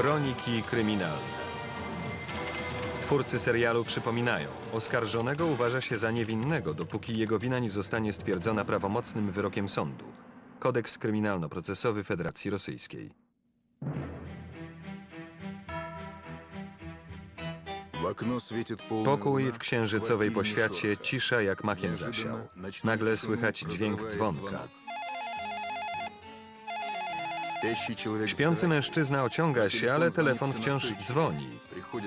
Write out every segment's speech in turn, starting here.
Kroniki kryminalne. Twórcy serialu przypominają, oskarżonego uważa się za niewinnego, dopóki jego wina nie zostanie stwierdzona prawomocnym wyrokiem sądu. Kodeks kryminalno-procesowy Federacji Rosyjskiej. Pokój w księżycowej poświacie, cisza jak makiem zasiał. Nagle słychać dźwięk dzwonka. Śpiący mężczyzna ociąga się, ale telefon wciąż dzwoni.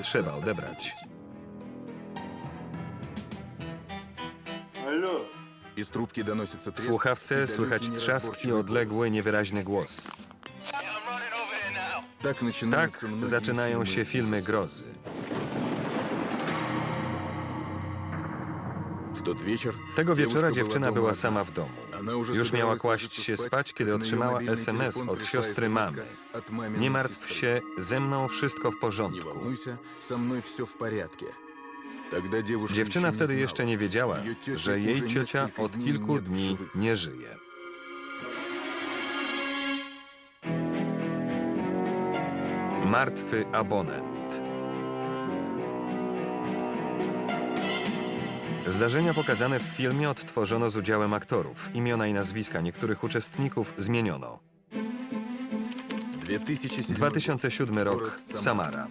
Trzeba odebrać. W słuchawce słychać trzask i odległy, niewyraźny głos. Tak zaczynają się filmy grozy. Tego wieczora dziewczyna była sama w domu. Już miała kłaść się spać, kiedy otrzymała SMS od siostry mamy. Nie martw się, ze mną wszystko w porządku. Dziewczyna wtedy jeszcze nie wiedziała, że jej ciocia od kilku dni nie żyje. Martwy abonent. Zdarzenia pokazane w filmie odtworzono z udziałem aktorów. Imiona i nazwiska niektórych uczestników zmieniono. 2007 rok, Samara.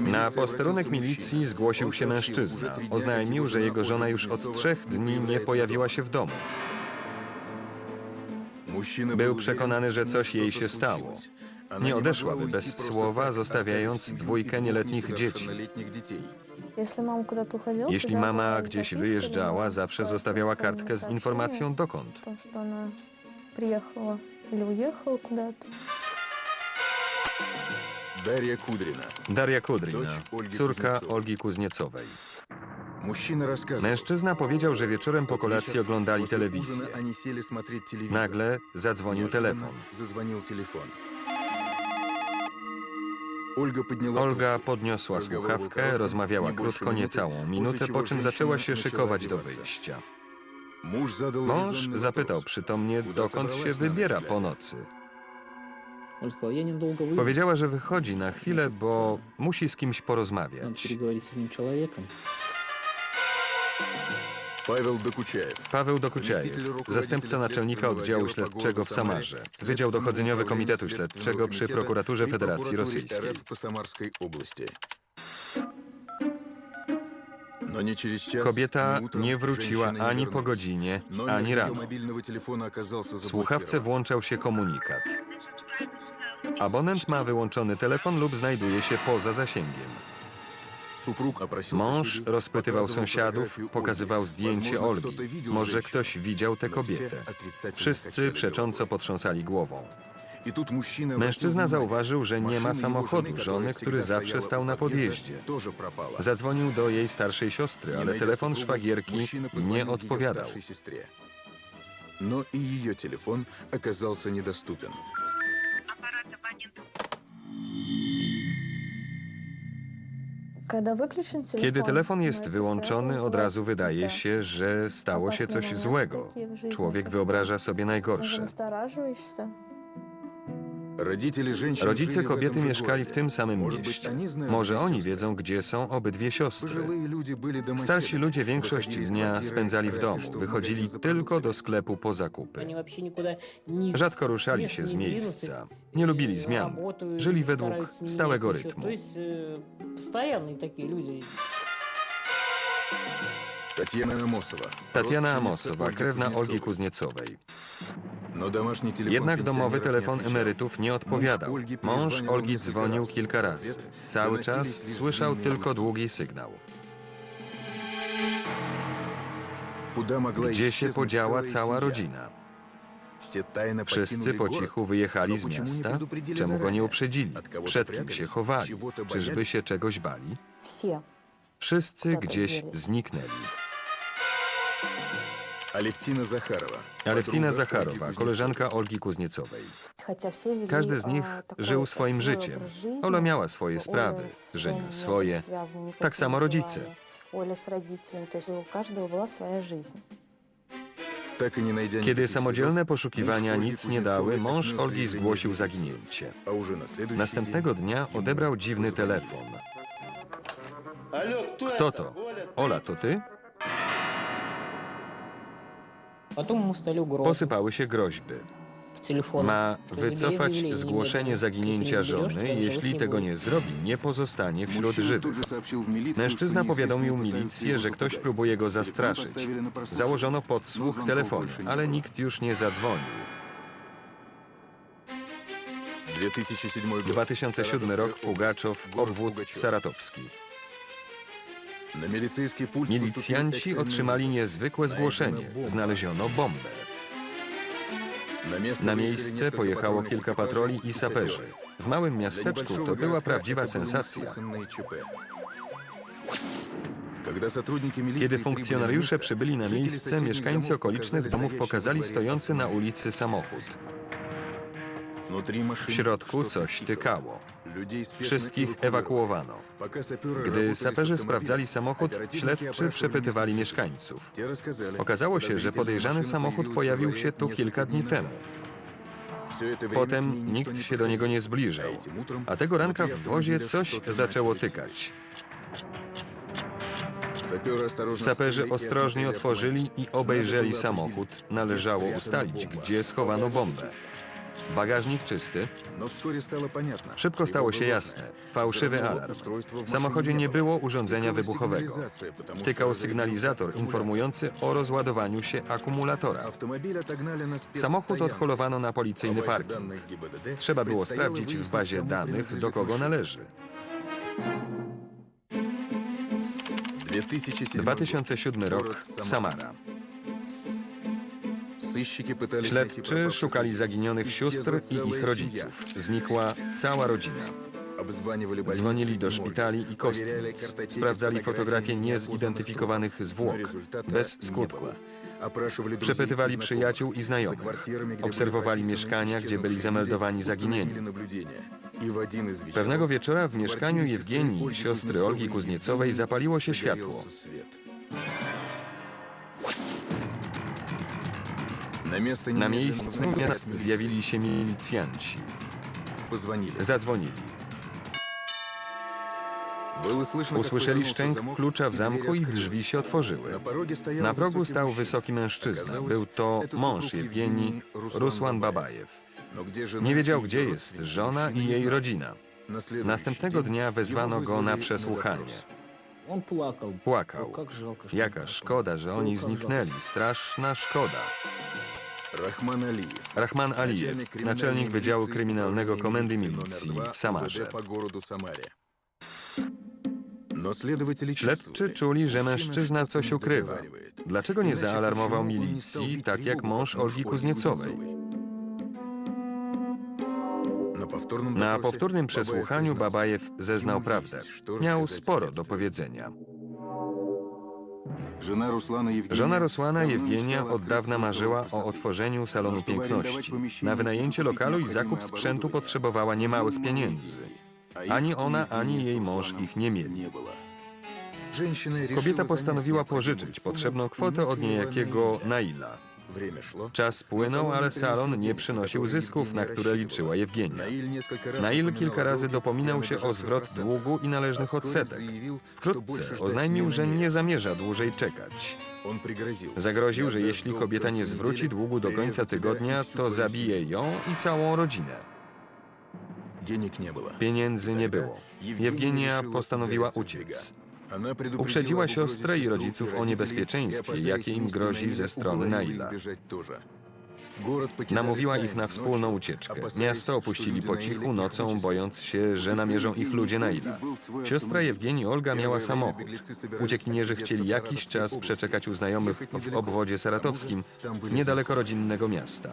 Na posterunek milicji zgłosił się mężczyzna. Oznajmił, że jego żona już od trzech dni nie pojawiła się w domu. Był przekonany, że coś jej się stało. Nie odeszłaby bez słowa, zostawiając dwójkę nieletnich dzieci. Jeśli mama gdzieś wyjeżdżała, zawsze zostawiała kartkę z informacją dokąd. Том, что она приехала или уехала куда-то. Дарья Кудрина. Daria Kudrina, córka Olgi Kuzniecowej. Мужчина рассказывал. Mężczyzna powiedział, że wieczorem po kolacji oglądali telewizję. Они сели смотреть телевизор. Nagle zadzwonił telefon. Зазвонил телефон. Olga podniosła słuchawkę, rozmawiała krótko, niecałą minutę, po czym zaczęła się szykować do wyjścia. Mąż zapytał przytomnie, dokąd się wybiera po nocy. Powiedziała, że wychodzi na chwilę, bo musi z kimś porozmawiać. Paweł Dokuciew. Paweł zastępca naczelnika oddziału śledczego w Samarze, Wydział Dochodzeniowy Komitetu Śledczego przy Prokuraturze Federacji Rosyjskiej. Kobieta nie wróciła ani po godzinie, ani rano. W słuchawce włączał się komunikat. Abonent ma wyłączony telefon lub znajduje się poza zasięgiem. Mąż rozpytywał sąsiadów, pokazywał zdjęcie Olgi. Może ktoś widział tę kobietę. Wszyscy przecząco potrząsali głową. Mężczyzna zauważył, że nie ma samochodu żony, który zawsze stał na podjeździe. Zadzwonił do jej starszej siostry, ale telefon szwagierki nie odpowiadał. No i jej telefon okazał się niedostępny. Aparat abonentów. Kiedy telefon jest wyłączony, od razu wydaje się, że stało się coś złego. Człowiek wyobraża sobie najgorsze. Rodzice kobiety mieszkali w tym samym mieście. Może oni wiedzą, gdzie są obydwie siostry. Starsi ludzie większość dnia spędzali w domu, wychodzili tylko do sklepu po zakupy. Rzadko ruszali się z miejsca, nie lubili zmian, żyli według stałego rytmu. Tatiana Amosowa, krewna Olgi Kuzniecowej. Jednak domowy telefon emerytów nie odpowiadał. Mąż Olgi dzwonił kilka razy. Cały czas słyszał tylko długi sygnał. Gdzie się podziała cała rodzina? Wszyscy po cichu wyjechali z miasta? Czemu go nie uprzedzili? Przed kim się chowali? Czyżby się czegoś bali? Wszyscy tak gdzieś zniknęli. Алевтина Захарова. Alewtina подруга Zacharowa, Ольги koleżanka Olgi Kuzniecowej. Хотя все вели, Każdy z а, nich такой żył swoim красивый życiem. образ жизни. Ola miała swoje Оля sprawy, с Żenia Женей не swoje. были связаны Tak samo никакими rodzice. делами. Оля с родителями. То есть у каждого была своя жизнь. Так и не найдя Kiedy никаких samodzielne следов, poszukiwania муж Ольги nic nie dały, Кузнецовой mąż отнес Olgi заявление zgłosił в zaginięcie. А уже на следующий Następnego день dnia ему odebrał dziwny позвонили. telefon. Алло, кто, Kto это? to? Оля, ты? Ola, to ty? Posypały się groźby. Ma wycofać zgłoszenie zaginięcia żony, jeśli tego nie zrobi, nie pozostanie wśród żywych. Mężczyzna powiadomił milicję, że ktoś próbuje go zastraszyć. Założono podsłuch telefonu, ale nikt już nie zadzwonił. 2007 rok Pugaczow, obwód saratowski. Milicjanci otrzymali niezwykłe zgłoszenie. Znaleziono bombę. Na miejsce pojechało kilka patroli i saperzy. W małym miasteczku to była prawdziwa sensacja. Kiedy funkcjonariusze przybyli na miejsce, mieszkańcy okolicznych domów pokazali stojący na ulicy samochód. W środku coś tykało. Wszystkich ewakuowano. Gdy saperzy sprawdzali samochód, śledczy przepytywali mieszkańców. Okazało się, że podejrzany samochód pojawił się tu kilka dni temu. Potem nikt się do niego nie zbliżał, a tego ranka w wozie coś zaczęło tykać. Saperzy ostrożnie otworzyli i obejrzeli samochód. Należało ustalić, gdzie schowano bombę. Bagażnik czysty. Szybko stało się jasne. Fałszywy alarm. W samochodzie nie było urządzenia wybuchowego. Tykał sygnalizator informujący o rozładowaniu się akumulatora. Samochód odholowano na policyjny parking. Trzeba było sprawdzić w bazie danych, do kogo należy. 2007 rok, Samara. Śledczy szukali zaginionych sióstr i ich rodziców. Znikła cała rodzina. Dzwonili do szpitali i kostnic. Sprawdzali fotografie niezidentyfikowanych zwłok. Bez skutku. Przepytywali przyjaciół i znajomych. Obserwowali mieszkania, gdzie byli zameldowani zaginieni. Pewnego wieczora w mieszkaniu Jewgenii, siostry Olgi Kuzniecowej, zapaliło się światło. Na miejscu miast zjawili się milicjanci. Zadzwonili. Usłyszeli szczęk klucza w zamku i drzwi się otworzyły. Na progu stał wysoki mężczyzna. Był to mąż Jewgeni Rusłan Babajew. Nie wiedział, gdzie jest żona i jej rodzina. Następnego dnia wezwano go na przesłuchanie. Płakał. Jaka szkoda, że oni zniknęli. Straszna szkoda. Rahman Alijew, naczelnik Wydziału Kryminalnego Komendy Milicji w Samarze. Śledczy czuli, że mężczyzna coś ukrywa. Dlaczego nie zaalarmował milicji, tak jak mąż Olgi Kuzniecowej? Na powtórnym przesłuchaniu Babajew zeznał prawdę. Miał sporo do powiedzenia. Żona Rusłana Jewgenia od dawna marzyła o otworzeniu salonu piękności. Na wynajęcie lokalu i zakup sprzętu potrzebowała niemałych pieniędzy. Ani ona, ani jej mąż ich nie mieli. Kobieta postanowiła pożyczyć potrzebną kwotę od niejakiego Naila. Czas płynął, ale salon nie przynosił zysków, na które liczyła Jewgenia. Nail kilka razy dopominał się o zwrot długu i należnych odsetek. Wkrótce oznajmił, że nie zamierza dłużej czekać. Zagroził, że jeśli kobieta nie zwróci długu do końca tygodnia, to zabije ją i całą rodzinę. Pieniędzy nie było. Jewgenia postanowiła uciec. Uprzedziła siostrę i rodziców o niebezpieczeństwie, jakie im grozi ze strony Naila. Namówiła ich na wspólną ucieczkę. Miasto opuścili po cichu nocą, bojąc się, że namierzą ich ludzie Naila. Siostra Jewgenii Olga miała samochód. Uciekinierzy chcieli jakiś czas przeczekać u znajomych w obwodzie saratowskim, niedaleko rodzinnego miasta.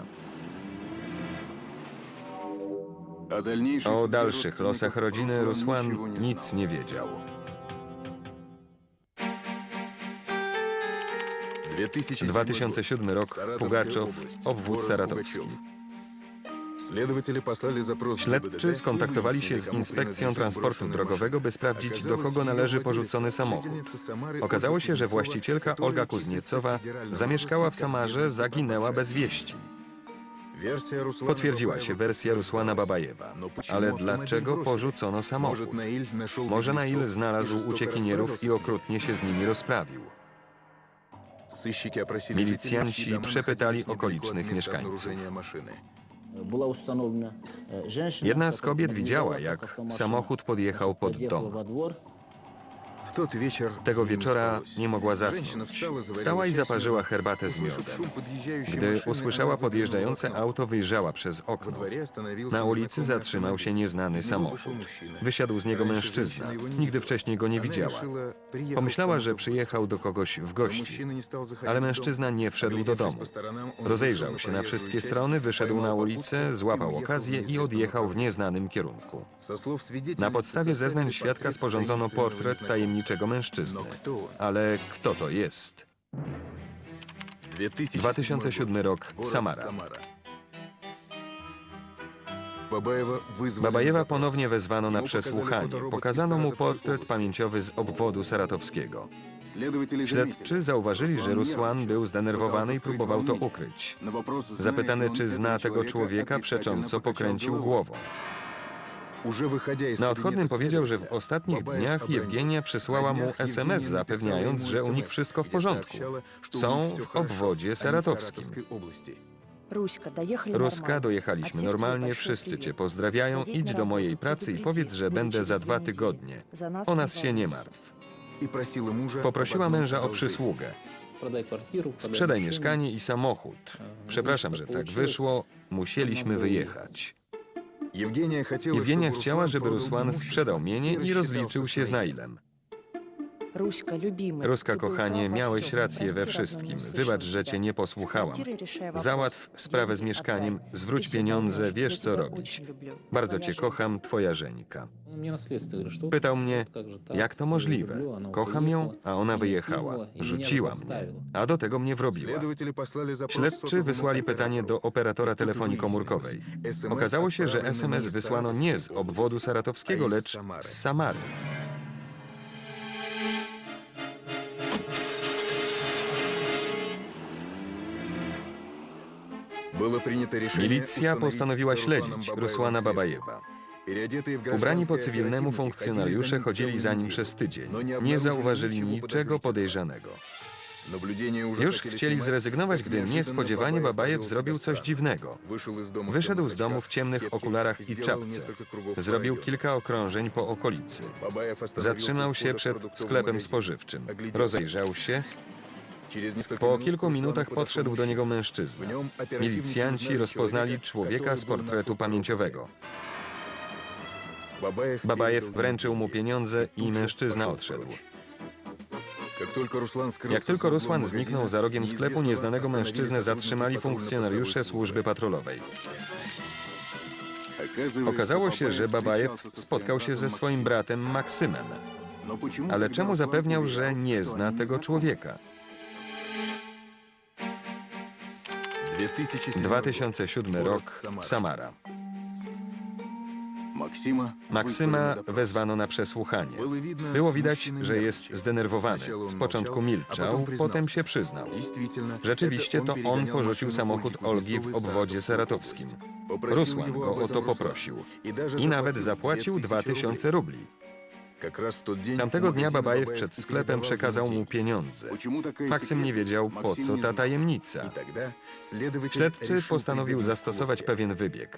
O dalszych losach rodziny Rusłan nic nie wiedział. 2007 rok, Pugaczow, obwód saratowski. Śledczy skontaktowali się z Inspekcją Transportu Drogowego, by sprawdzić, do kogo należy porzucony samochód. Okazało się, że właścicielka Olga Kuzniecowa zamieszkała w Samarze, zaginęła bez wieści. Potwierdziła się wersja Rusłana Babajewa. Ale dlaczego porzucono samochód? Może Nail znalazł uciekinierów i okrutnie się z nimi rozprawił. Milicjanci przepytali okolicznych mieszkańców. Jedna z kobiet widziała, jak samochód podjechał pod dom. Tego wieczora nie mogła zasnąć. Wstała i zaparzyła herbatę z miodem. Gdy usłyszała podjeżdżające auto, wyjrzała przez okno. Na ulicy zatrzymał się nieznany samochód. Wysiadł z niego mężczyzna. Nigdy wcześniej go nie widziała. Pomyślała, że przyjechał do kogoś w gości, ale mężczyzna nie wszedł do domu. Rozejrzał się na wszystkie strony, wyszedł na ulicę, złapał okazję i odjechał w nieznanym kierunku. Na podstawie zeznań świadka sporządzono portret tajemnicy tajemniczego mężczyzny. Ale kto to jest? 2007 rok, Samara. Babajewa ponownie wezwano na przesłuchanie. Pokazano mu portret pamięciowy z obwodu saratowskiego. Śledczy zauważyli, że Rusłan był zdenerwowany i próbował to ukryć. Zapytany, czy zna tego człowieka, przecząco pokręcił głową. Na odchodnym powiedział, że w ostatnich dniach Jewgenia przysłała mu SMS zapewniając, że u nich wszystko w porządku. Są w obwodzie saratowskim. Ruska, dojechaliśmy normalnie, wszyscy cię pozdrawiają, idź do mojej pracy i powiedz, że będę za dwa tygodnie. O nas się nie martw. Poprosiła męża o przysługę. Sprzedaj mieszkanie i samochód. Przepraszam, że tak wyszło, musieliśmy wyjechać. Jewgenia chciała, żeby Rusłan sprzedał mienie i rozliczył się z Nailem. Ruska, kochanie, miałeś rację we wszystkim. Wybacz, że cię nie posłuchałam. Załatw sprawę z mieszkaniem, zwróć pieniądze, wiesz co robić. Bardzo cię kocham, twoja Żenika. Pytał mnie, jak to możliwe? Kocham ją, a ona wyjechała. Rzuciła mnie, a do tego mnie wrobiła. Śledczy wysłali pytanie do operatora telefonii komórkowej. Okazało się, że SMS wysłano nie z obwodu saratowskiego, lecz z Samary. Milicja postanowiła śledzić Rusłana Babajewa. Ubrani po cywilnemu funkcjonariusze chodzili za nim przez tydzień. Nie zauważyli niczego podejrzanego. Już chcieli zrezygnować, gdy niespodziewanie Babajew zrobił coś dziwnego. Wyszedł z domu w ciemnych okularach i czapce. Zrobił kilka okrążeń po okolicy. Zatrzymał się przed sklepem spożywczym. Rozejrzał się. Po kilku minutach podszedł do niego mężczyzna. Milicjanci rozpoznali człowieka z portretu pamięciowego. Babajew wręczył mu pieniądze i mężczyzna odszedł. Jak tylko Rusłan zniknął za rogiem sklepu, nieznanego mężczyznę zatrzymali funkcjonariusze służby patrolowej. Okazało się, że Babajew spotkał się ze swoim bratem Maksymem. Ale czemu zapewniał, że nie zna tego człowieka? 2007 rok, Samara. Maksyma wezwano na przesłuchanie. Było widać, że jest zdenerwowany. Z początku milczał, potem się przyznał. Rzeczywiście to on porzucił samochód Olgi w obwodzie saratowskim. Rusłan go o to poprosił. I nawet zapłacił 2000 rubli. Tamtego dnia Babajew przed sklepem przekazał mu pieniądze. Maksym nie wiedział, po co ta tajemnica. Śledczy postanowił zastosować pewien wybieg.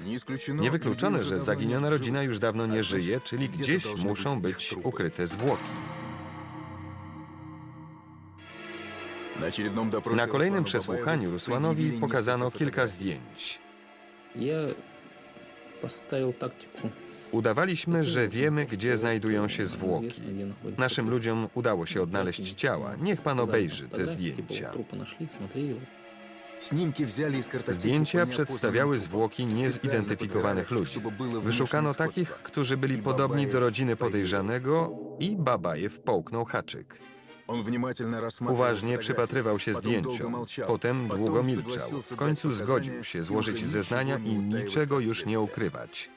Niewykluczone, że zaginiona rodzina już dawno nie żyje, czyli gdzieś muszą być ukryte zwłoki. Na kolejnym przesłuchaniu Rusłanowi pokazano kilka zdjęć. Udawaliśmy, że wiemy, gdzie znajdują się zwłoki. Naszym ludziom udało się odnaleźć ciała. Niech pan obejrzy te zdjęcia. Zdjęcia przedstawiały zwłoki niezidentyfikowanych ludzi. Wyszukano takich, którzy byli podobni do rodziny podejrzanego i Babajew połknął haczyk. Uważnie przypatrywał się zdjęciom. Potem długo milczał. W końcu zgodził się złożyć zeznania i niczego już nie ukrywać.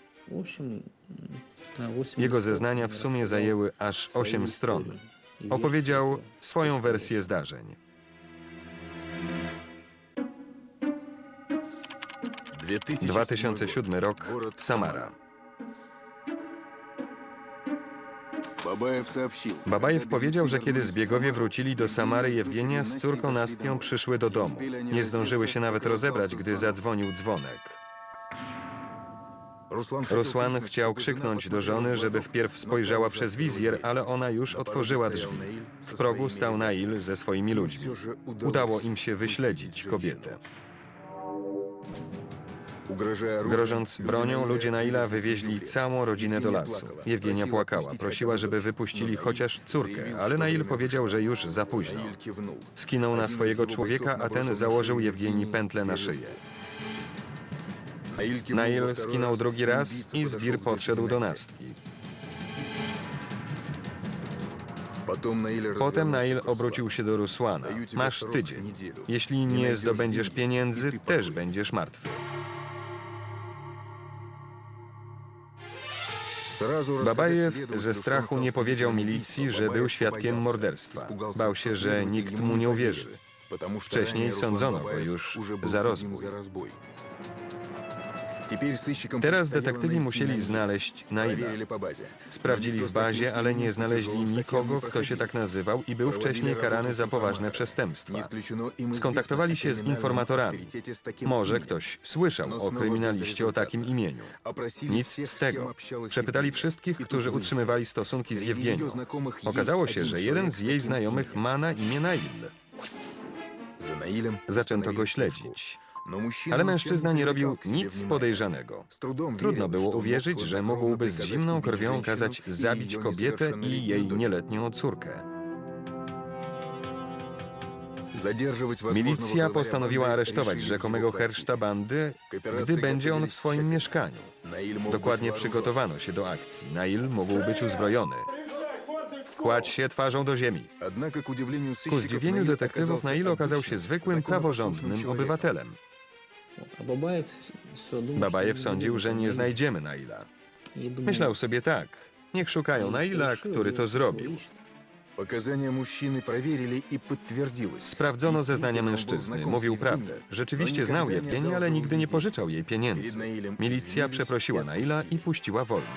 Jego zeznania w sumie zajęły aż 8 stron. Opowiedział swoją wersję zdarzeń. Dwa 2007 rok, Samara. Babajew powiedział, że kiedy zbiegowie wrócili do Samary, Jewgenia z córką Nastią przyszły do domu. Nie zdążyły się nawet rozebrać, gdy zadzwonił dzwonek. Rusłan chciał krzyknąć do żony, żeby wpierw spojrzała przez wizjer, ale ona już otworzyła drzwi. W progu stał Nail ze swoimi ludźmi. Udało im się wyśledzić kobietę. Grożąc bronią, ludzie Naila wywieźli całą rodzinę do lasu. Jewgenia płakała, prosiła, żeby wypuścili chociaż córkę, ale Nail powiedział, że już za późno. Skinął na swojego człowieka, a ten założył Jewgenii pętlę na szyję. Nail skinął drugi raz i zbir podszedł do Nastki. Potem Nail obrócił się do Rusłana. Masz tydzień. Jeśli nie zdobędziesz pieniędzy, też będziesz martwy. Babajew ze strachu nie powiedział milicji, że był świadkiem morderstwa. Bał się, że nikt mu nie uwierzy. Wcześniej sądzono go już za rozbój. Teraz detektywi musieli znaleźć Naila. Sprawdzili w bazie, ale nie znaleźli nikogo, kto się tak nazywał i był wcześniej karany za poważne przestępstwa. Skontaktowali się z informatorami. Może ktoś słyszał o kryminaliście o takim imieniu. Nic z tego. Przepytali wszystkich, którzy utrzymywali stosunki z Jewgenią. Okazało się, że jeden z jej znajomych ma na imię Nail. Zaczęto go śledzić. Ale mężczyzna nie robił nic podejrzanego. Trudno było uwierzyć, że mógłby z zimną krwią kazać zabić kobietę i jej nieletnią córkę. Milicja postanowiła aresztować rzekomego herszta bandy, gdy będzie on w swoim mieszkaniu. Dokładnie przygotowano się do akcji. Nail mógł być uzbrojony. Kładź się twarzą do ziemi. Ku zdziwieniu detektywów Nail okazał się zwykłym, praworządnym obywatelem. Вот. А Бабаев все думал, Babajew что sądził, że nie znajdziemy Naila. И думал, Myślał sobie tak. Niech szukają Naila, совершил, który to всё zrobił. ищет. Sprawdzono zeznania mężczyzny. Mówił prawdę. Rzeczywiście znał Jewgenię, ale nigdy nie pożyczał jej pieniędzy. Milicja przeprosiła Naila i puściła wolno.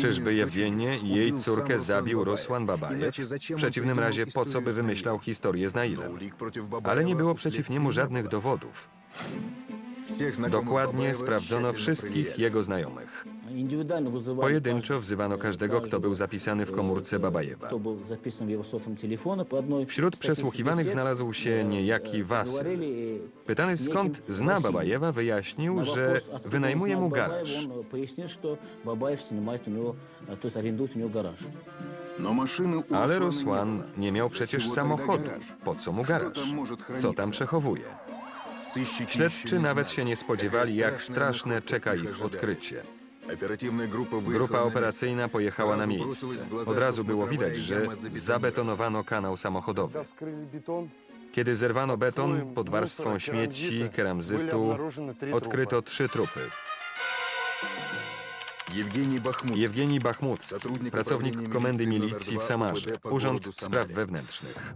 Czyżby Jewgenię i jej córkę zabił Rosłan Babajew? W przeciwnym razie po co by wymyślał historię z Nailem? Ale nie było przeciw niemu żadnych dowodów. Dokładnie sprawdzono wszystkich jego znajomych. Pojedynczo wzywano każdego, kto był zapisany w komórce Babajewa. Wśród przesłuchiwanych znalazł się niejaki Wasyl. Pytany skąd zna Babajewa, wyjaśnił, że wynajmuje mu garaż. Ale Rusłan nie miał przecież samochodu. Po co mu garaż? Co tam przechowuje? Śledczy nawet się nie spodziewali, jak straszne czeka ich odkrycie. Grupa operacyjna pojechała na miejsce. Od razu było widać, że zabetonowano kanał samochodowy. Kiedy zerwano beton pod warstwą śmieci, keramzytu, odkryto trzy trupy. Jewgenij Bachmuc, pracownik Komendy Milicji w Samarze, Urząd Spraw Wewnętrznych.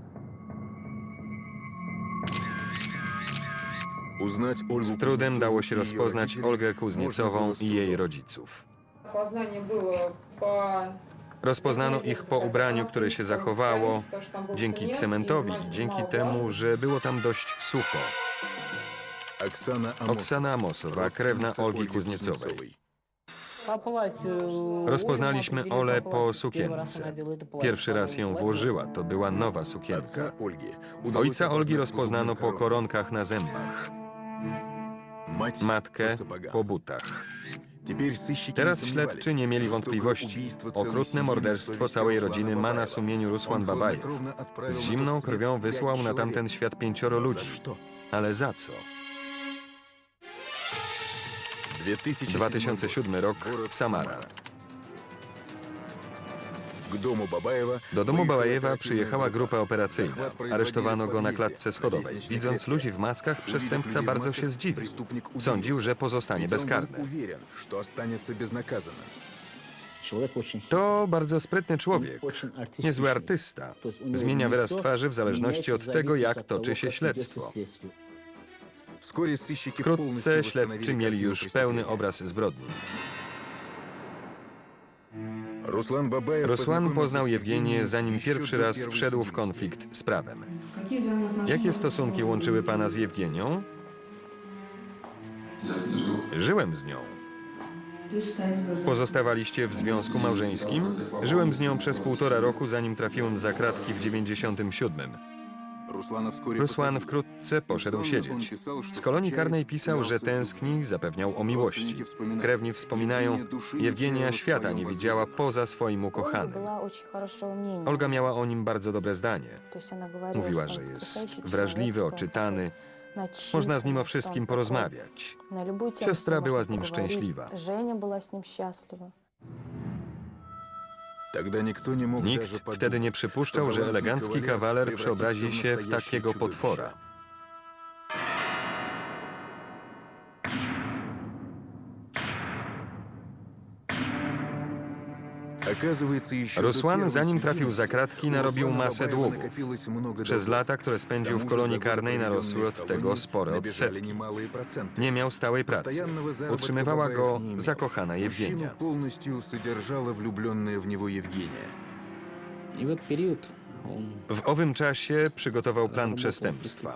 Z trudem dało się rozpoznać Olgę Kuzniecową i jej rodziców. Rozpoznano ich po ubraniu, które się zachowało, dzięki cementowi, dzięki temu, że było tam dość sucho. Oksana Amosowa, krewna Olgi Kuzniecowej. Rozpoznaliśmy Olę po sukience. Pierwszy raz ją włożyła, to była nowa sukienka. Ojca Olgi rozpoznano po koronkach na zębach matkę po butach. Teraz śledczy nie mieli wątpliwości. Okrutne morderstwo całej rodziny ma na sumieniu Rusłan Babajew. Z zimną krwią wysłał na tamten świat pięcioro ludzi. Ale za co? 2007 rok, Samara. Do domu Babajewa przyjechała grupa operacyjna. Aresztowano go na klatce schodowej. Widząc ludzi w maskach, przestępca bardzo się zdziwił. Sądził, że pozostanie bezkarny. To bardzo sprytny człowiek, niezły artysta. Zmienia wyraz twarzy w zależności od tego, jak toczy się śledztwo. Wkrótce śledczy mieli już pełny obraz zbrodni. Rosłan poznał Jewgienię, zanim pierwszy raz wszedł w konflikt z prawem. Jakie stosunki łączyły pana z Jewgienią? Żyłem z nią. Pozostawaliście w związku małżeńskim? Żyłem z nią przez półtora roku, zanim trafiłem za kratki w 97. Rusłan wkrótce poszedł siedzieć. Z kolonii karnej pisał, że tęskni, zapewniał o miłości. Krewni wspominają, Jewgenia świata nie widziała poza swoim ukochanym. Olga miała o nim bardzo dobre zdanie. Mówiła, że jest wrażliwy, oczytany. Można z nim o wszystkim porozmawiać. Siostra była z nim szczęśliwa. Nikt wtedy nie przypuszczał, że elegancki kawaler przeobrazi się w takiego potwora. Rosłan, zanim trafił za kratki, narobił masę długów. Przez lata, które spędził w kolonii karnej, narosły od tego spore odsetki. Nie miał stałej pracy. Utrzymywała go zakochana Jewgenia. W owym czasie przygotował plan przestępstwa.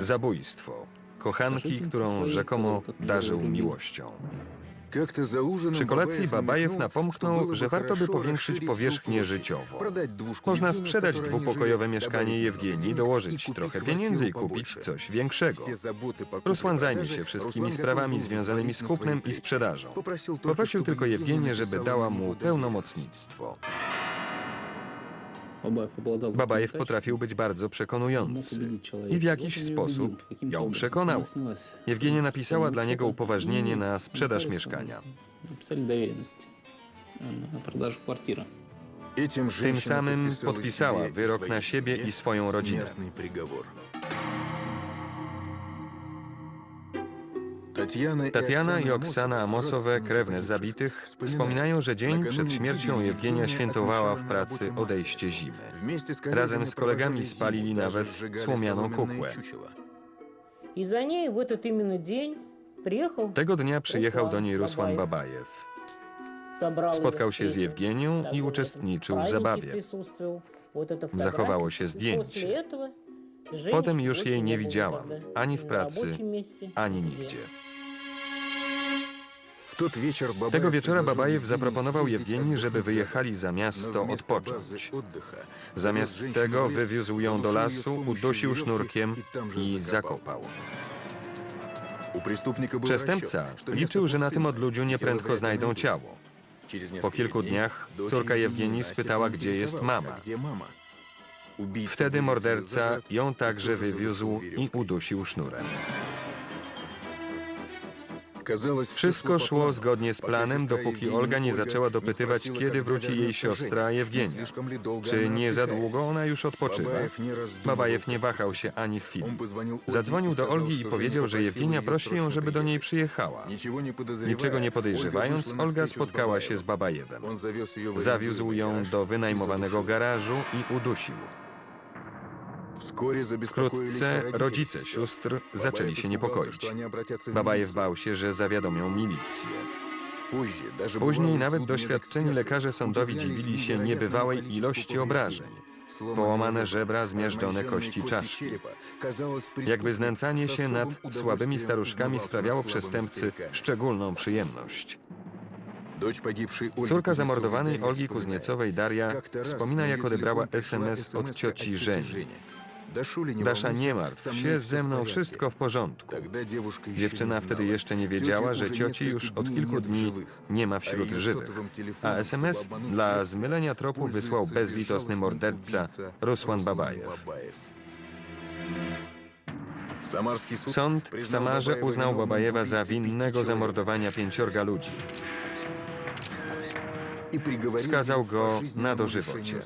Zabójstwo kochanki, którą rzekomo darzył miłością. Przy kolacji Babajew napomknął, że warto by powiększyć powierzchnię życiową. Można sprzedać dwupokojowe mieszkanie Jewgieni, dołożyć trochę pieniędzy i kupić coś większego. Rusłan zajmie się wszystkimi sprawami związanymi z kupnem i sprzedażą. Poprosił tylko Jewgienię, żeby dała mu pełnomocnictwo. Babajew potrafił być bardzo przekonujący i w jakiś sposób ją przekonał. Jewgenia napisała dla niego upoważnienie na sprzedaż mieszkania. Tym samym podpisała wyrok na siebie i swoją rodzinę. Tatiana Tatiana i Oksana Oksana Amosowe, krewne zabitych, wspominają, że dzień przed śmiercią Jewgenia świętowała w pracy odejście zimy. Razem z kolegami spalili nawet słomianą kukłę. И за ней в этот именно день приехал, Tego dnia przyjechał do niej Rusłan Babajew. собрал ее Spotkał się z встретил. Jewgenią Также i в этом uczestniczył w празднике zabawie. присутствовал. Вот это Zachowało фотография. się И zdjęcie. после этого женщины Potem już больше jej nie было widziałam, никогда. ani Ни w на pracy, рабочем месте, ani нигdzie. nigdzie. Tego wieczora Babajew zaproponował Jewgenii, żeby wyjechali za miasto odpocząć. Zamiast tego wywiózł ją do lasu, udusił sznurkiem i zakopał. Przestępca liczył, że na tym odludziu nieprędko znajdą ciało. Po kilku dniach córka Jewgenii spytała, gdzie jest mama. Wtedy morderca ją także wywiózł i udusił sznurem. Wszystko szło zgodnie z planem, dopóki Olga nie zaczęła dopytywać, kiedy wróci jej siostra Jewgenia. Czy nie za długo ona już odpoczywa? Babajew nie wahał się ani chwili. Zadzwonił do Olgi i powiedział, że Jewgenia prosi ją, żeby do niej przyjechała. Niczego nie podejrzewając, Olga spotkała się z Babajewem. Zawiózł ją do wynajmowanego garażu i udusił. Wkrótce rodzice sióstr zaczęli się niepokoić. Babajew bał się, że zawiadomią milicję. Później nawet doświadczeni lekarze sądowi dziwili się niebywałej ilości obrażeń. Połamane żebra, zmiażdżone kości czaszki. Jakby znęcanie się nad słabymi staruszkami sprawiało przestępcy szczególną przyjemność. Córka zamordowanej Olgi Kuzniecowej, Daria, wspomina jak odebrała SMS od cioci Żeni. Dasza, nie martw się, ze mną wszystko w porządku. Dziewczyna wtedy jeszcze nie wiedziała, że cioci już od kilku dni nie ma wśród żywych. A SMS dla zmylenia tropu wysłał bezlitosny morderca Rusłan Babajew. Sąd w Samarze uznał Babajewa za winnego zamordowania pięciorga ludzi. Skazał go na dożywocie.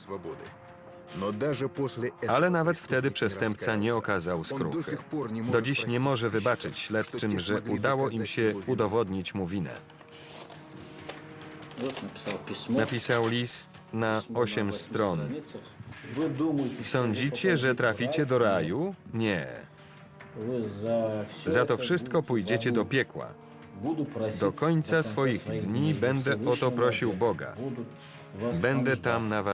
Ale nawet wtedy przestępca nie okazał skruchy. Do dziś nie może wybaczyć śledczym, że udało im się udowodnić mu winę. Napisał list na osiem stron. Sądzicie, że traficie do raju? Nie. Za to wszystko pójdziecie do piekła. Do końca swoich dni będę o to prosił Boga. Będę tam na was.